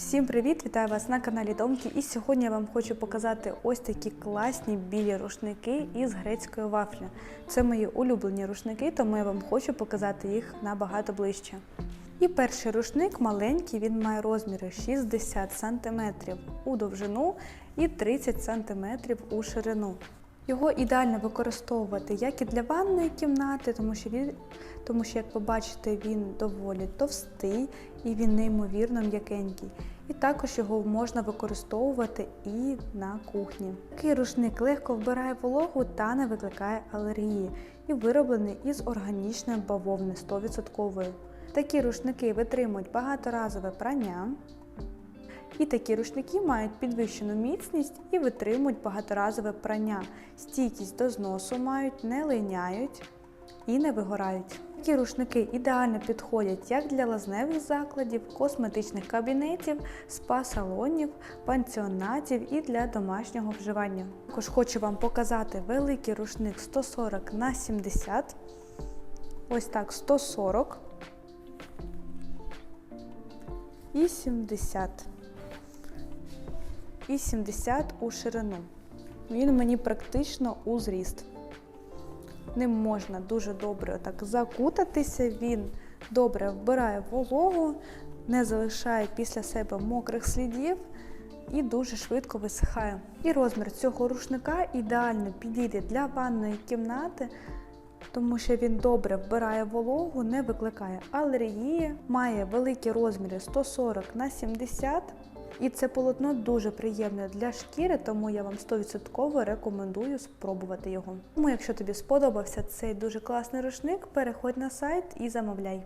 Всім привіт! Вітаю вас на каналі Домки. І сьогодні я вам хочу показати ось такі класні білі рушники із грецької вафлі. Це мої улюблені рушники, тому я вам хочу показати їх набагато ближче. І перший рушник маленький, він має розміри 60 см у довжину і 30 см у ширину. Його ідеально використовувати як і для ванної кімнати, тому що він, тому що, як ви бачите, він доволі товстий і він неймовірно м'якенький. І також його можна використовувати і на кухні. Такий рушник легко вбирає вологу та не викликає алергії, і вироблений із органічної бавовни 100%. Такі рушники витримують багаторазове прання. І такі рушники мають підвищену міцність і витримують багаторазове прання. Стійкість до зносу мають, не линяють і не вигорають. Такі рушники ідеально підходять як для лазневих закладів, косметичних кабінетів, спа-салонів, пансіонатів і для домашнього вживання. Також хочу вам показати великий рушник 140 на 70. Ось так 140 і 70 і 70 у ширину. Він мені практично у зріст. Ним можна дуже добре так закутатися, він добре вбирає вологу, не залишає після себе мокрих слідів і дуже швидко висихає. І розмір цього рушника ідеально підійде для ванної кімнати, тому що він добре вбирає вологу, не викликає алергії, має великі розміри 140 на 70 і це полотно дуже приємне для шкіри, тому я вам 100% рекомендую спробувати його. Тому, якщо тобі сподобався цей дуже класний рушник, переходь на сайт і замовляй.